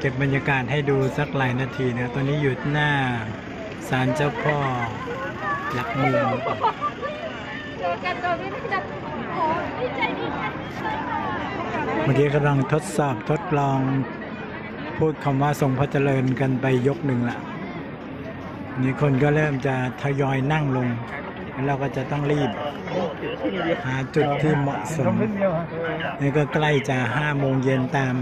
เก็บบรรยากาศให้ดูสักหลายนาทีนะ ตอนนี้อยู่หน้าศาลเจ้าพ่อหลักเมืองเจอกันโดยไม่ได้จับโอ้ดีใจดีใจเมื่อกี้กำลังทดสอบทดลอง พูดคำว่าทรงพระเจริญกันไปยกหนึ่งละนี่คนก็เริ่มจะทยอยนั่งลง แล้วเราก็จะต้องรีบ หาจุดที่เหมาะสม นี่ก็ใกล้จะห้าโมงเย็นตาม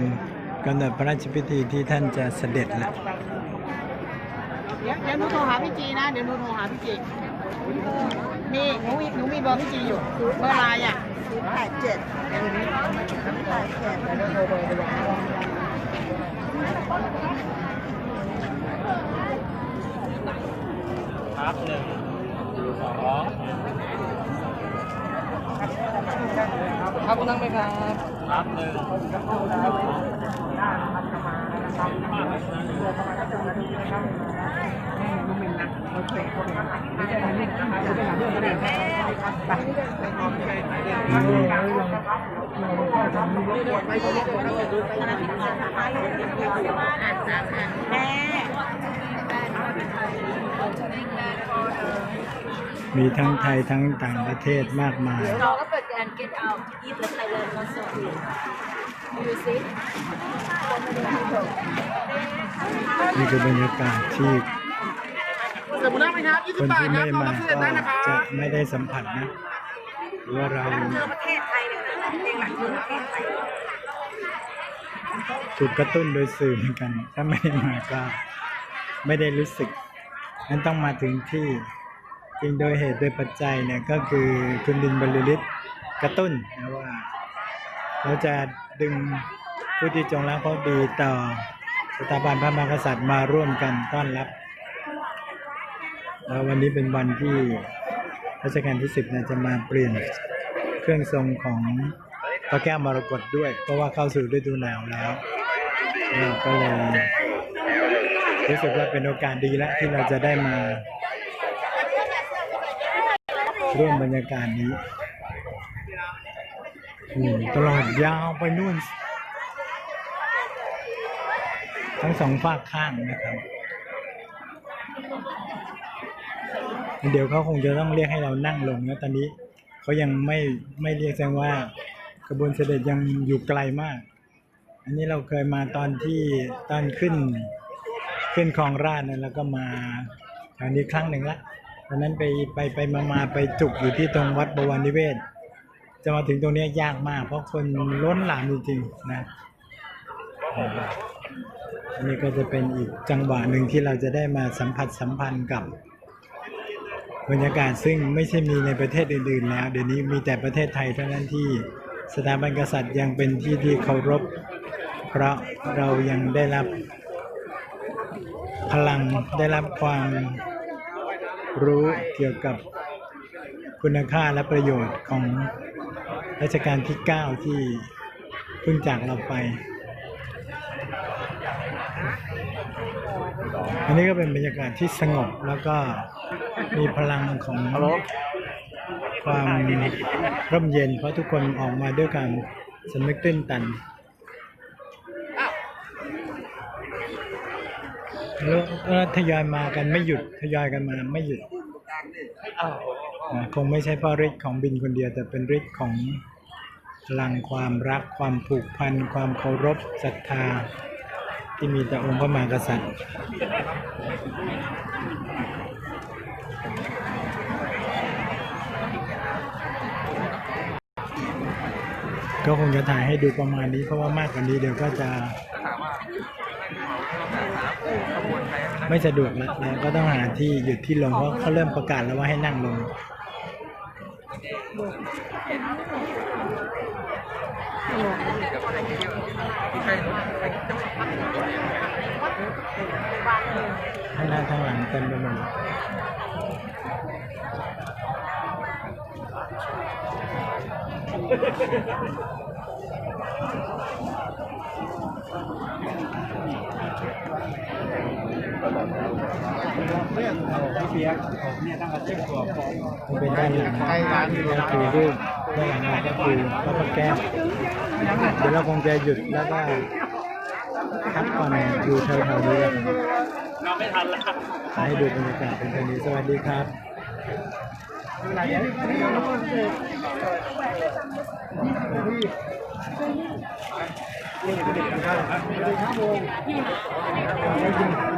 กำหนดพระราชพิธีที่ท่านจะเสด็จแล้วเดี๋ยวเดี๋ยวหนูโทรหาพี่จีนะ เดี๋ยวหนูโทรหาพี่จีมีหนูมีหนูมีเบอร์พี่จีอยู่เบอร์ไลน์อะแปดเจ็ดเดี๋ยวนี้แปดเจ็ดเดี๋ยวโทรเบอร์ไปวางครับหนึ่งสอง ครับนั่งไหมครับครับหนึ่งแม่ มีทั้งไทยทั้งต่างประเทศมากมายเราก็เปิดการ get out eat the Thailand concert you see นี่คือบรรยากาศที่เดี๋ยวผมนั่งไหมครับยี่คสิบนบาทที่ครัไม่บรอมารับเสด็จได้นะคก็รับจะไม่ได้สัมผัสนะหรือว่าเราประเทศไทยเนี่ยนะเพลงหลักคือประเทศไทยถูกกระตุ้นโดยสื่อเหมือนกัน ถ้าไม่ได้มาก็ไม่ได้รู้สึกนั้นต้องมาถึงที่ จริงโดยเหตุโดยปัจจัยเนี่ยก็คือคุณดินบรรลือฤทธิ์กระตุ้นนะว่าเขาจะดึงผู้ที่จงรักภักดีต่อสถาบันพระมหากษัตริย์มาร่วมกันต้อนรับแล้ววันนี้เป็นวันที่รัชกาลที่สิบเนี่ยจะมาเปลี่ยนเครื่องทรงของพระแก้วมรกตด้วย เพราะว่าเข้าสู่ฤดูหนาวแล้วเราก็เลยรู้สึกว่าเป็นโอกาสดีแล้วที่เราจะได้มา ร่วมบรรยากาศนี้ตลอดยาวไปนู่น ทั้งสองฝากข้างนะครับ เดี๋ยวเขาคงจะต้องเรียกให้เรานั่งลงนะตอนนี้เขายังไม่ไม่เรียกแสดงว่ากระบวนเสด็จยังอยู่ไกลมาก อันนี้เราเคยมาตอนที่ตอนขึ้น ขึ้นคลองราชนะแล้วก็มาครั้งนี้ครั้งหนึ่งละ อนนั้นไปไปไปมามาไปจุกอยู่ที่ตรงวัดบวรนิเวศ จะมาถึงตรงนี้ยากมาก เพราะคนล้นหลามจริงๆนะอันนี้ก็จะเป็นอีกจังหวะหนึ่งที่เราจะได้มาสัมผัสสัมพันธ์กับบรรยากาศซึ่งไม่ใช่มีในประเทศอื่นๆแล้ว เดี๋ยวนี้มีแต่ประเทศไทยเท่านั้นที่สถาบันกษัตริย์ยังเป็นที่ที่เคารพ เพราะเรายังได้รับพลังได้รับความ รู้เกี่ยวกับคุณค่าและประโยชน์ของรัชกาลที่ 9 ที่เพิ่งจากเราไป อันนี้ก็เป็นบรรยากาศที่สงบแล้วก็มีพลังของความร่มเย็นเพราะทุกคนออกมาด้วยการสำนึกตื้นตัน แล้วก็ทยอยมากันไม่หยุดทยอยกันมาไม่หยุดนะคงไม่ใช่เพราะฤทธิ์ของบินคนเดียวแต่เป็นฤทธิ์ของพลังความรักความผูกพัน ความเคารพศรัทธา ที่มีต่อองค์พระมหากษัตริย์ก็คงจะถ่ายให้ดูประมาณนี้เพราะว่ามากกว่านี้เดี๋ยวก็จะ ไม่สะดวกแล้วแล้วก็ต้องหาที่หยุดที่ลงเพราะเขาเริ่มประกาศแล้วว่าให้นั่งลงข้างหน้าข้างหลังเต็มไปหมดมัน เป็นได้เลยังไงคือรูปได้ยังไงก็คือแล้วก็แก้เดี๋ยวเราคงจะหยุดแล้วก็พักผ่อนอยู่แถวๆนี้เราไม่ทันแล้วให้ดูบรรยากาศเป็นแบบนี้สวัสดีครับนี่นะ